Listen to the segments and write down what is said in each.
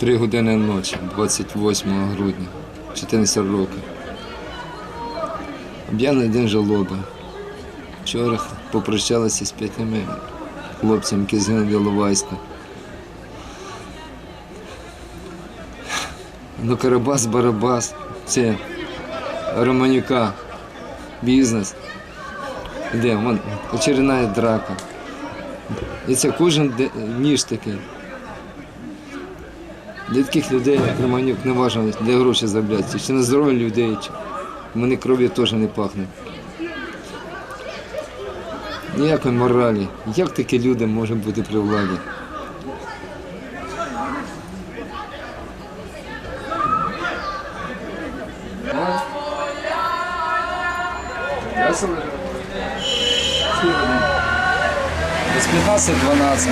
Три години ночі, 28 грудня, 14 років. Об'явлений день жалоби. Вчора попрощалися з п'ятьми хлопцями, які згинули в Іловайську. Ну, Карабас, Барабас, це Романюка, бізнес. Де? Вон очередна драка. І це кожен ніж такий. Для таких людей, як Романюк, не важливо, де гроші заробляти, чи на здоров'я людей, чи вони кров'ю теж не пахнуть. Ніякої моралі. Як такі люди можуть бути при владі? Без 15-12.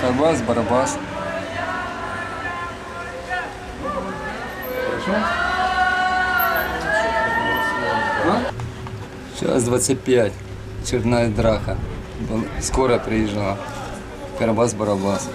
Карбас, Барабас. Сейчас 25. Черная драка. Скоро приезжала. Карабас-Барабас.